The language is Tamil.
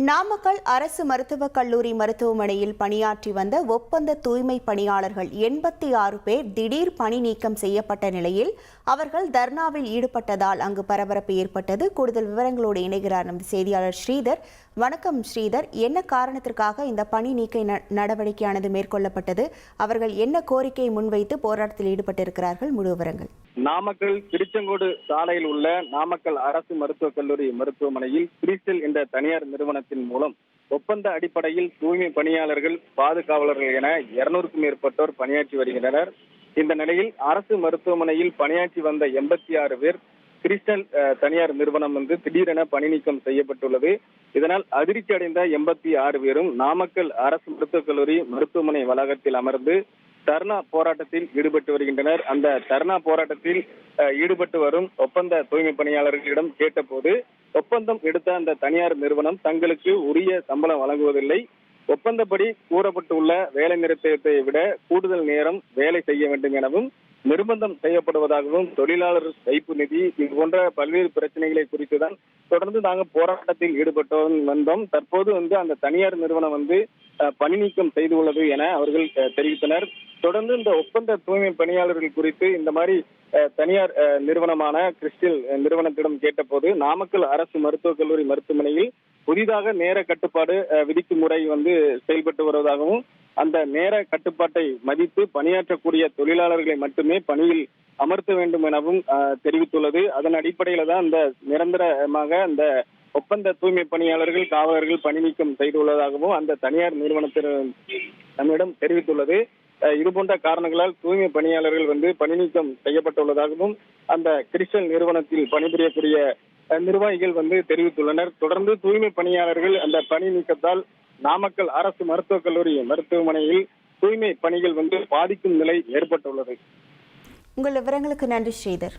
நாமக்கல் அரசு மருத்துவக் கல்லூரி மருத்துவமனையில் பணியாற்றி வந்த ஒப்பந்த தூய்மை பணியாளர்கள் எண்பத்தி ஆறு பேர் திடீர் பணி நீக்கம் செய்யப்பட்ட நிலையில் அவர்கள் தர்ணாவில் ஈடுபட்டதால் அங்கு பரபரப்பு ஏற்பட்டது. கூடுதல் விவரங்களோடு இணைகிறார் நமது செய்தியாளர் ஸ்ரீதர். வணக்கம் ஸ்ரீதர். என்ன காரணத்திற்காக இந்த பணி நீக்க ந- நடவடிக்கையானது மேற்கொள்ளப்பட்டது? அவர்கள் என்ன கோரிக்கையை முன்வைத்து போராட்டத்தில் ஈடுபட்டிருக்கிறார்கள்? முழு விவரங்கள். நாமக்கல் திருச்செங்கோடு சாலையில் உள்ள நாமக்கல் அரசு மருத்துவக் கல்லூரி மருத்துவமனையில் கிறிஸ்டல் என்ற தனியார் நிறுவனத்தின் மூலம் ஒப்பந்த அடிப்படையில் தூய்மை பணியாளர்கள் பாதுகாவலர்கள் என இருநூறுக்கும் மேற்பட்டோர் பணியாற்றி வருகின்றனர். இந்த நிலையில் அரசு மருத்துவமனையில் பணியாற்றி வந்த எண்பத்தி ஆறு பேர் கிறிஸ்டல் அஹ், தனியார் நிறுவனம் வந்து திடீரென பணி நீக்கம் செய்யப்பட்டுள்ளது. இதனால் அதிர்ச்சி அடைந்த எண்பத்தி ஆறு பேரும் நாமக்கல் அரசு மருத்துவக் கல்லூரி மருத்துவமனை வளாகத்தில் அமர்ந்து தர்ணா போராட்டத்தில் ஈடுபட்டு வருகின்றனர். அந்த தர்ணா போராட்டத்தில் ஈடுபட்டு வரும் ஒப்பந்த தூய்மை பணியாளர்களிடம் கேட்டபோது ஒப்பந்தம் எடுத்த அந்த தனியார் நிறுவனம் தங்களுக்கு உரிய சம்பளம் வழங்குவதில்லை. ஒப்பந்தப்படி கூறப்பட்டுள்ள வேலை நிறுத்தத்தை விட கூடுதல் நேரம் வேலை செய்ய வேண்டும் எனவும் நிர்பந்தம் செய்யப்படுவதாகவும் தொழிலாளர் வைப்பு நிதி இது போன்ற பல்வேறு பிரச்சனைகளை குறித்துதான் தொடர்ந்து நாங்கள் போராட்டத்தில் ஈடுபட்டோம் வந்தோம் தற்போது வந்து அந்த தனியார் நிறுவனம் வந்து அஹ், பணி நீக்கம் செய்துள்ளது என அவர்கள் அஹ், தெரிவித்தனர். தொடர்ந்து இந்த ஒப்பந்த தூய்மை பணியாளர்கள் குறித்து இந்த மாதிரி தனியார் நிறுவனமான கிறிஸ்டில் நிறுவனத்திடம் கேட்டபோது நாமக்கல் அரசு மருத்துவக் கல்லூரி மருத்துவமனையில் புதிதாக நேர கட்டுப்பாடு விதிக்கும் முறை வந்து செயல்பட்டு வருவதாகவும் அந்த நேர கட்டுப்பாட்டை மதித்து பணியாற்றக்கூடிய தொழிலாளர்களை மட்டுமே பணியில் அமர்த்த வேண்டும் எனவும் தெரிவித்துள்ளது. அதன் அடிப்படையில தான் இந்த நிரந்தரமாக அந்த ஒப்பந்த தூய்மை பணியாளர்கள் காவலர்கள் பணி நீக்கம் செய்துள்ளதாகவும் அந்த தனியார் நிறுவனத்தினர் நம்மிடம் தெரிவித்துள்ளது. இது போன்ற காரணங்களால் தூய்மை பணியாளர்கள் வந்து பணி நீக்கம் செய்யப்பட்டுள்ளதாகவும் அந்த கிறிஸ்டன் நிறுவனத்தில் பணிபுரியக்கூடிய அஹ், நிர்வாகிகள் வந்து தெரிவித்துள்ளனர். தொடர்ந்து தூய்மை பணியாளர்கள் அந்த பணி நீக்கத்தால் நாமக்கல் அரசு மருத்துவக் கல்லூரி மருத்துவமனையில் தூய்மை பணிகள் வந்து பாதிக்கும் நிலை ஏற்பட்டுள்ளது. உங்கள் விவரங்களுக்கு நன்றி ஸ்ரீதர்.